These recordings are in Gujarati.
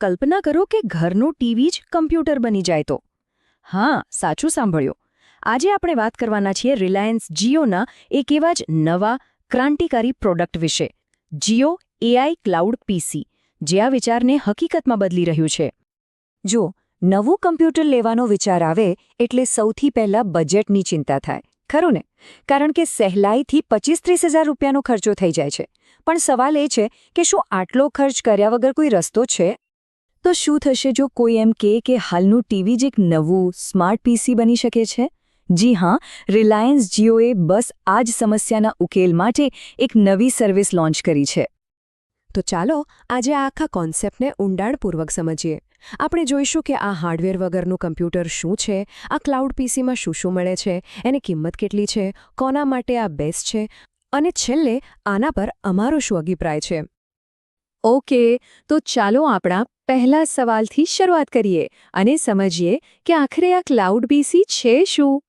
કલ્પના કરો કે ઘરનું ટીવી જ કમ્પ્યુટર બની જાય તો. હા, સાચું સાંભળ્યું. આજે આપણે વાત કરવાના છીએ રિલાયન્સ જીઓના એક એવા જ નવા ક્રાંતિકારી પ્રોડક્ટ વિશે. જીઓ એઆઈ ક્લાઉડ પીસી જે આ વિચારને હકીકતમાં બદલી રહ્યું છે. જો, નવું કમ્પ્યુટર લેવાનો વિચાર આવે એટલે સૌથી પહેલા બજેટની ચિંતા થાય, ખરું ને? કારણ કે સહેલાઈથી પચીસ ત્રીસ હજાર રૂપિયાનો ખર્ચો થઈ જાય છે. પણ સવાલ એ છે કે શું આટલો ખર્ચ કર્યા વગર કોઈ રસ્તો છે? તો શું થશે જો કોઈ એમ કહે કે હાલનું ટીવી જ એક નવું, સ્માર્ટ પીસી બની શકે છે? જી હા, રિલાયન્સ જીઓએ બસ આ જ સમસ્યાના ઉકેલ માટે એક નવી સર્વિસ લોન્ચ કરી છે. તો ચાલો, આજે આ આખા કોન્સેપ્ટને ઊંડાણપૂર્વક સમજીએ. આપણે જોઈશું કે આ હાર્ડવેર વગરનું કમ્પ્યુટર શું છે, આ ક્લાઉડ પીસીમાં શું શું મળે છે, એની કિંમત કેટલી છે, કોના માટે આ બેસ્ટ છે, અને છેલ્લે આના પર અમારો શું અભિપ્રાય છે. ઓકે, તો ચાલો આપણા પહેલા સવાલથી શરૂઆત કરીએ અને સમજીએ કે આખરે આ ક્લાઉડ બીસી છે શું?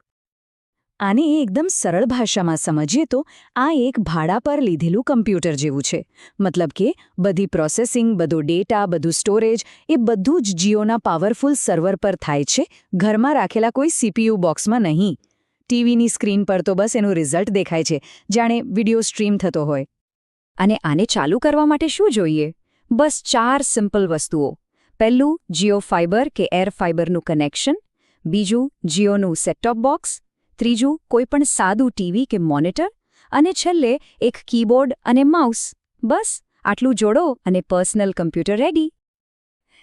આને એકદમ સરળ ભાષામાં સમજીએ તો આ એક ભાડા પર લીધેલું કમ્પ્યુટર જેવું છે. મતલબ કે બધી પ્રોસેસિંગ, બધો ડેટા, બધું સ્ટોરેજ, એ બધું જ જીઓના પાવરફુલ સર્વર પર થાય છે, ઘરમાં રાખેલા કોઈ સીપીયુ બોક્સમાં નહીં. ટીવીની સ્ક્રીન પર તો બસ એનું રિઝલ્ટ દેખાય છે. જાણે વિડિયો સ્ટ્રીમ થતો હોય. અને આને ચાલુ કરવા માટે શું જોઈએ? બસ ચાર સિમ્પલ વસ્તુઓ. પહેલું, જીઓ ફાઇબર કે એર ફાઇબરનું કનેક્શન બીજું, જીઓનું સેટટોપ બોક્સ ત્રીજું, કોઈપણ સાદું ટીવી કે મોનિટર અને છેલ્લે, એક કીબોર્ડ અને માઉસ બસ, આટલું જોડો અને પર્સનલ કમ્પ્યુટર રેડી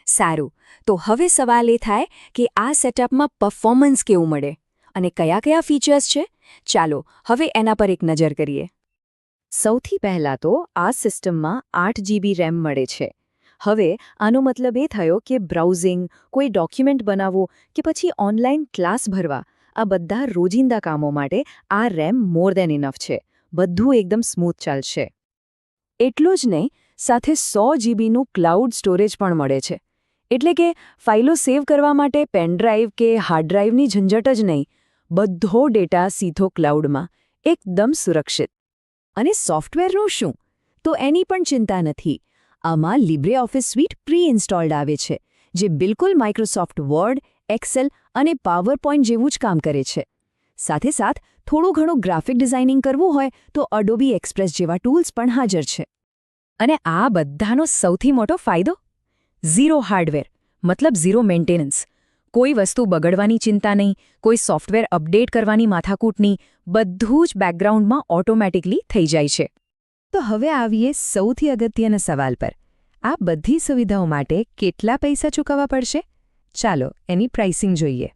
સારું. તો હવે સવાલ એ થાય કે આ સેટઅપમાં પરફોર્મન્સ કેવું મળે? અને કયા કયા ફીચર્સ છે? ચાલો, હવે એના પર એક નજર કરીએ. સૌથી પહેલાં તો આ સિસ્ટમમાં આઠ જીબી રેમ મળે છે. હવે આનો મતલબ એ થયો કે બ્રાઉઝિંગ, કોઈ ડોક્યુમેન્ટ બનાવવું કે પછી ઓનલાઈન ક્લાસ ભરવા, આ બધા રોજિંદા કામો માટે આ રેમ મોર દેન ઇનફ છે. બધું એકદમ સ્મૂથ ચાલશે. એટલું જ નહીં, સાથે સો જીબીનું ક્લાઉડ સ્ટોરેજ પણ મળે છે. એટલે કે ફાઇલો સેવ કરવા માટે પેનડ્રાઈવ કે હાર્ડ ડ્રાઈવની ઝંઝટ જ નહીં, બધો ડેટા સીધો ક્લાઉડમાં એકદમ સુરક્ષિત. અને સોફ્ટવેરનું શું? તો એની પણ ચિંતા નથી. આમાં libre office suite pre installed આવે છે, જે બિલકુલ માઇક્રોસોફ્ટ વર્ડ એક્સેલ અને પાવરપોઈન્ટ જેવું જ કામ કરે છે. સાથે સાથ, થોડું ઘણું ગ્રાફિક ડિઝાઇનિંગ કરવું હોય તો અડોબી એક્સપ્રેસ જેવા ટૂલ્સ પણ હાજર છે. અને આ બધાનો સૌથી મોટો ફાયદો? ઝીરો હાર્ડવેર મતલબ ઝીરો મેન્ટેનન્સ કોઈ વસ્તુ બગડવાની ચિંતા નહીં કોઈ સોફ્ટવેર અપડેટ કરવાની માથાકૂટની બધું જ બેકગ્રાઉન્ડમાં ઓટોમેટિકલી થઈ જાય છે. તો હવે આવીએ સૌથી અગત્યના સવાલ પર. આ બધી સુવિધાઓ માટે કેટલા પૈસા ચૂકવવા પડશે? ચાલો એની પ્રાઇસિંગ જોઈએ.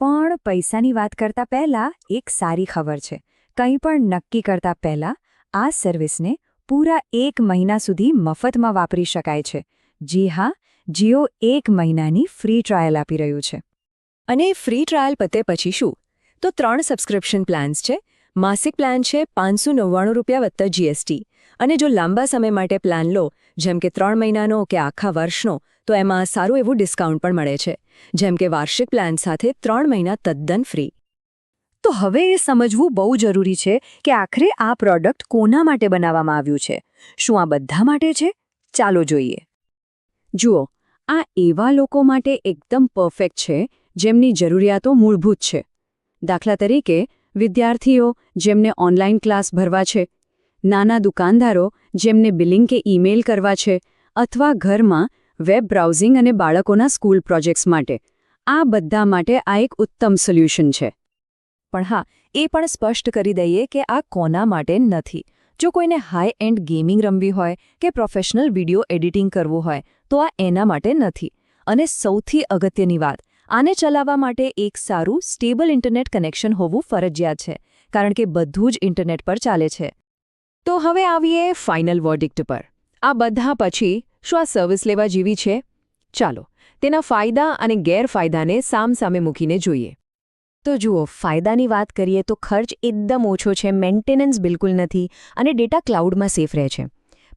પણ પૈસાની વાત કરતા પહેલા એક સારી ખબર છે. કંઈ પણ નક્કી કરતા પહેલા આ સર્વિસને પૂરા એક મહિના સુધી મફતમાં વાપરી શકાય છે. જી હા જીઓ એક મહિનાની ફ્રી ટ્રાયલ આપી રહ્યું છે. અને ફ્રી ટ્રાયલ પતે પછી શું? તો ત્રણ સબસ્ક્રિપ્શન પ્લાન્સ છે. માસિક પ્લાન છે પાંચસો નવ્વાણું રૂપિયા વત્તા જીએસટી અને જો લાંબા સમય માટે પ્લાન લો, જેમ કે ત્રણ મહિનાનો કે આખા વર્ષનો, તો એમાં સારું એવું ડિસ્કાઉન્ટ પણ મળે છે. જેમ કે વાર્ષિક પ્લાન સાથે ત્રણ મહિના તદ્દન ફ્રી. તો હવે એ સમજવું બહુ જરૂરી છે કે આખરે આ પ્રોડક્ટ કોના માટે બનાવવામાં આવ્યું છે? શું આ બધા માટે છે? ચાલો જોઈએ. જુઓ, આ એવા લોકો માટે એકદમ પરફેક્ટ છે, જેમની જરૂરિયાતો મૂળભૂત છે. દાખલા તરીકે, વિદ્યાર્થીઓ જેમને ઓનલાઈન ક્લાસ ભરવા છે, નાના દુકાનદારો જેમને બિલિંગ કે ઈમેલ કરવા છે, અથવા ઘરમાં વેબ બ્રાઉઝિંગ અને બાળકોના સ્કૂલ પ્રોજેક્ટ્સ માટે, આ બધા માટે આ એક ઉત્તમ સોલ્યુશન છે. પણ હા, એ પણ સ્પષ્ટ કરી દઈએ કે આ કોના માટે નથી. જો કોઈને હાઈ એન્ડ ગેમિંગ રમવી હોય કે પ્રોફેશનલ વીડિયો એડિટિંગ કરવું હોય તો આ એના માટે નથી. અને સૌથી અગત્યની વાત, આને ચલાવવા માટે એક સારું, સ્ટેબલ ઇન્ટરનેટ કનેક્શન હોવું ફરજિયાત છે, કારણ કે બધું જ ઇન્ટરનેટ પર ચાલે છે. તો હવે આવીએ ફાઇનલ વર્ડિક્ટ પર. આ બધા પછી શું આ સર્વિસ લેવા જેવી છે? ચાલો, તેના ફાયદા અને ગેરફાયદાને સામસામે મૂકીને જોઈએ. તો જુઓ, ફાયદાની વાત કરીએ તો ખર્ચ એકદમ ઓછો છે, મેન્ટેનન્સ બિલકુલ નથી અને ડેટા ક્લાઉડમાં સેફ રહે છે.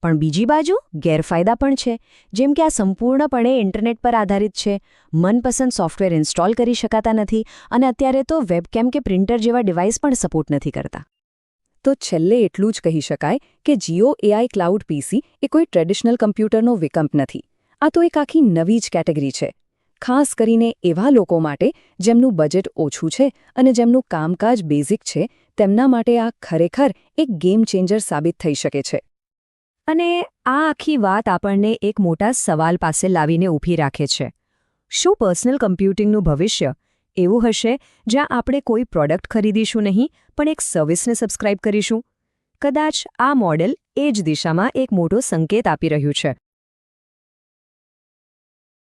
પણ બીજી બાજુ ગેરફાયદા પણ છે. જેમ કે આ સંપૂર્ણપણે ઇન્ટરનેટ પર આધારિત છે. મનપસંદ સોફ્ટવેર ઇન્સ્ટોલ કરી શકાતા નથી અને અત્યારે તો વેબકેમ કે પ્રિન્ટર જેવા ડિવાઇસ પણ સપોર્ટ નથી કરતા. તો છેલ્લે એટલું જ કહી શકાય કે જીઓ એઆઈ ક્લાઉડ પીસી એ કોઈ ટ્રેડિશનલ કમ્પ્યુટરનો વિકલ્પ નથી. આ તો એક આખી નવી જ કેટેગરી છે. ખાસ કરીને એવા લોકો માટે જેમનું બજેટ ઓછું છે અને જેમનું કામકાજ બેઝિક છે, તેમના માટે આ ખરેખર એક ગેમ ચેન્જર સાબિત થઈ શકે છે. અને આ આખી વાત આપણને એક મોટા સવાલ પાસે લાવીને ઊભી રાખે છે. શું પર્સનલ કમ્પ્યુટિંગનું ભવિષ્ય એવું હશે જ્યાં આપણે કોઈ પ્રોડક્ટ ખરીદીશું નહીં, પણ એક સર્વિસને સબસ્ક્રાઇબ કરીશું? કદાચ આ મોડેલ એ જ દિશામાં એક મોટો સંકેત આપી રહ્યું છે.